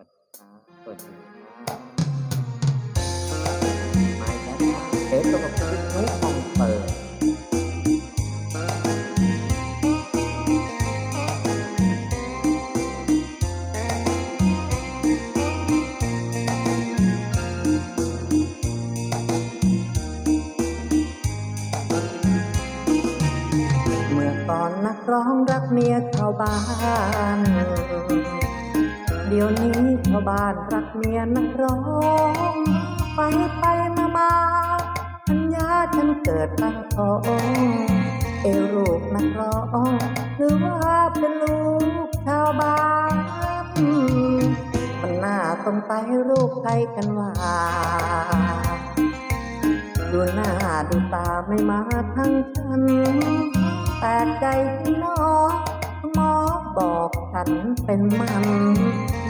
วัสดีครับสวัสดีมาแล้วเอ๊ะตัวกับคลิปนุ้งของเปิดเมื่อก่อนนักร้องรักเมียชาวบ้าน เดี๋ยวนี้ชาวบ้านรักเมียนักร้อง ไปไปมามาปัญญาฉันเกิดตั้งท้องเอวลูกนักร้องหรือว่าเป็นลูกชาวบ้านมันน่าตรงไปลูกใครกันว่าดูหน้าดูตาไม่มาทั้งฉันแต่ใจที่น้อง ฉันเป็นมัน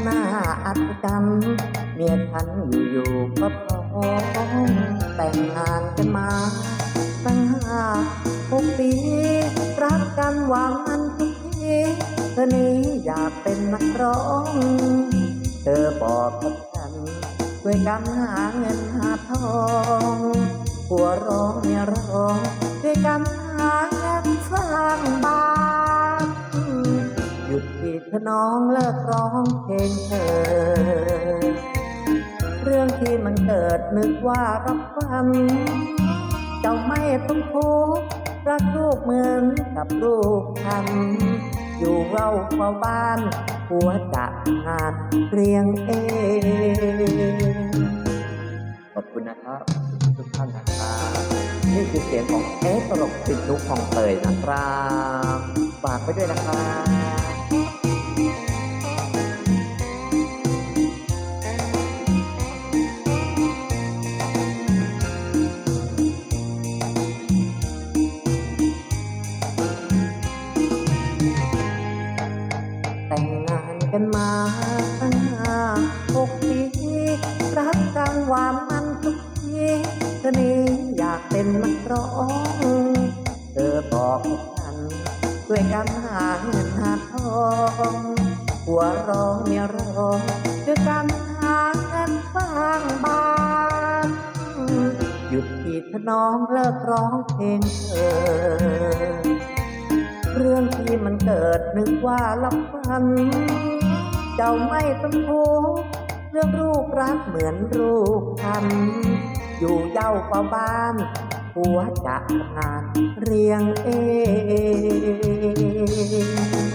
น่าอัศจรรย์เมียฉันอยู่ๆก็ท้องแต่งงานกันมา ตั้งห้าหกปี รักกันหวานมันทุกทีเธอนี้อยากเป็นนักร้อง เธอบอกกับฉันด้วยกันหาเงินหาทอง เธอน้องเลิกร้องเพลงเธอ เรื่องที่มันเกิดนึกว่ารับฟันเจ้าไม่ต้องทุกข์รักลูกเหมือนกับลูกฉันอยู่เล่าเฝ้าบ้านหัวจะงานเรียงเองขอบคุณนะครับทุกท่านนะครับนี่คือเสียงของเอสตลกติดลุกของเตยนะครับฝากไปด้วยนะครับ กันมาตั้งหกปีรักกังวามันทุกทีเธอนี้อยากเป็นนักร้องเธอบอกกับฉันด้วยกันหาเงินหาทองหัวร้องเมียร้องด้วยกันหาเงินสร้างบ้านหยุดที่เธอน้องเลิกร้องเพลงเธอเรื่องที่มันเกิดนึกว่าลับฟัน เจ้าไม่ต้องทุกเรื่องลูกรักเหมือนลูกทำอยู่เย้าเฝ้าบ้านหัวจะงานเรียงเอง